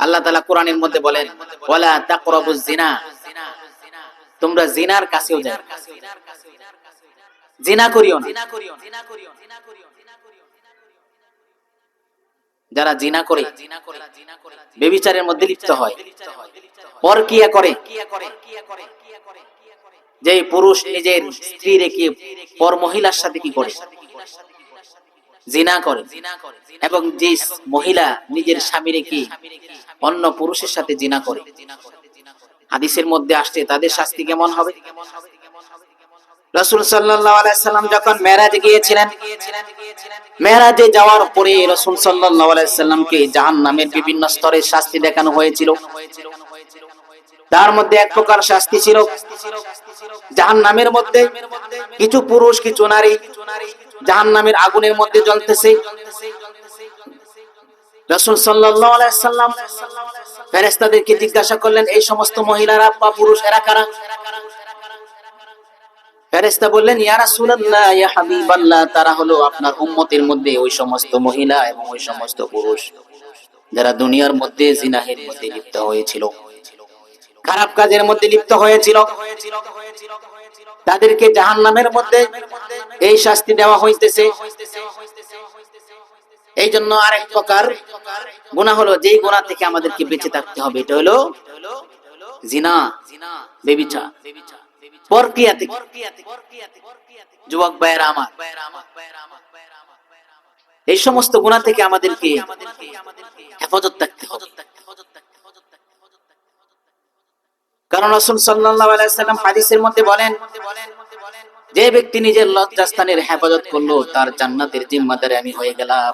আল্লাহ তাআলা কোরআনের মধ্যে বলেন, ওয়ালা তাকরাবুজ জিনা তোমরা জিনার কাছেও যাও। জিনা করিও যারা জিনা করে, বেবিচারের মধ্যে লিপ্ত হয়, পরকিয়া করে। যে পুরুষ নিজের স্ত্রী রেখে পর মহিলার সাথে কি করে? জিনা করে। এবং যে মহিলা নিজের স্বামী রেখে অন্য পুরুষের সাথে জিনা করে। হাদিসের মধ্যে আসছে, তাদের শাস্তি কেমন হবে? রসুল সাল্লাম যখন মেরাজে গিয়েছিলেন মেরাজে যাওয়ার পরে রসুল সাল্লামকে জাহান নামের বিভিন্ন স্তরের শাস্তি দেখানো হয়েছিল। তার মধ্যে এক প্রকার শাস্তি ছিল জাহান নামের মধ্যে কিছু পুরুষ, কিছু নারী জাহান নামের আগুনের মধ্যে জ্বলতেছে। রসুল সাল্লাম ফেরেস্তাদেরকে জিজ্ঞাসা করলেন, এই সমস্ত মহিলারা বা পুরুষ এরা কারা বললেন, ইয়া রাসূলুল্লাহ, ইয়া হাবিবাল্লাহ, তারা হলো আপনার উম্মতের মধ্যে ওই সমস্ত মহিলা এবং ওই সমস্ত পুরুষ যারা দুনিয়ার মধ্যে জিনাহের মধ্যে লিপ্ত হয়েছিল, খারাপ কাজের মধ্যে লিপ্ত হয়েছিল। তাদেরকে জাহান্নামের মধ্যে এই শাস্তি দেওয়া হইতেছে। এই জন্য আরেক প্রকার গুনাহ হলো যেই গুনাহ থেকে আমাদেরকে বেঁচে থাকতে হবে, এটা হলো জিনা, বেবিচার। পরকিয়া থেকে। যুবক ভাইয়েরা আমার, এই সমস্ত গুণা থেকে আমাদেরকে হেফাজত থাকতে হবে। কারণ রসুল সাল্লাম হাদিসের মধ্যে বলেন, যে ব্যক্তি নিজের লজ্জাস্থানের হেফাজত করল, তার জান্নাতের জিম্মাদারে আমি হয়ে গেলাম।